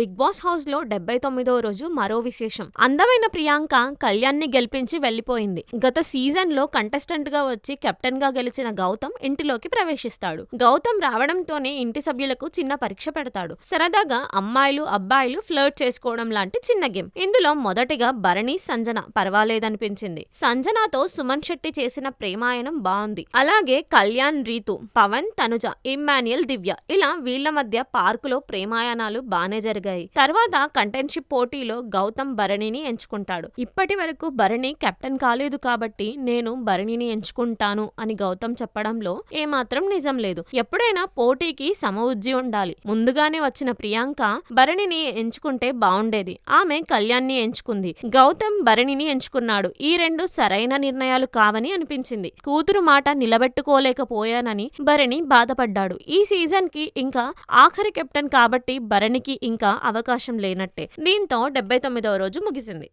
Big boss హౌస్లో డెబ్బై తొమ్మిదో రోజు మరో విశేషం. అందమైన ప్రియాంక కళ్యాణ్ని గెలిపించి వెళ్ళిపోయింది గత సీజన్లో కంటెస్టెంట్గా వచ్చి కెప్టెన్గా గెలిచిన గౌతమ్ ఇంటిలోకి ప్రవేశిస్తాడు. గౌతమ్ రావడంతోనే ఇంటి సభ్యులకు చిన్న పరీక్ష పెడతాడు. సరదాగా అమ్మాయిలు అబ్బాయిలు ఫ్లర్ట్ చేసుకోవడం లాంటి చిన్న గేమ్. ఇందులో మొదటిగా భరణి సంజన పర్వాలేదనిపించింది. సంజనాతో సుమన్ శెట్టి చేసిన ప్రేమాయణం బాగుంది. అలాగే కళ్యాణ్ రీతు పవన్ తనుజ ఇమ్మాన్యుయల్ దివ్య ఇలా వీళ్ళ మధ్య పార్కులో ప్రేమాయణాలు బానే జరిగాయి. తర్వాత కంటెన్షిప్ పోటీలో గౌతమ్ భరణిని ఎంచుకుంటాడు. ఇప్పటి వరకు భరణి కెప్టెన్ కాలేదు కాబట్టి నేను భరణిని ఎంచుకుంటాను అని గౌతమ్ చెప్పడంలో ఏమాత్రం నిజం లేదు. ఎప్పుడైనా పోటీకి సమవుజ్జి ఉండాలి. ముందుగానే వచ్చిన ప్రియాంక భరణిని ఎంచుకుంటే బాగుండేది ఆమె కళ్యాణ్ని ఎంచుకుంది. గౌతమ్ భరణిని ఎంచుకున్నాడు. ఈ రెండు సరైన నిర్ణయాలు కావని అనిపించింది. కూతురు మాట నిలబెట్టుకోలేకపోయానని భరణి బాధపడ్డాడు. ఈ సీజన్కి ఇంకా ఆఖరి కెప్టెన్ కాబట్టి భరణికి ఇంకా అవకాశం లేనట్టే. దీంతో డెబ్బై తొమ్మిదవ రోజు ముగిసింది.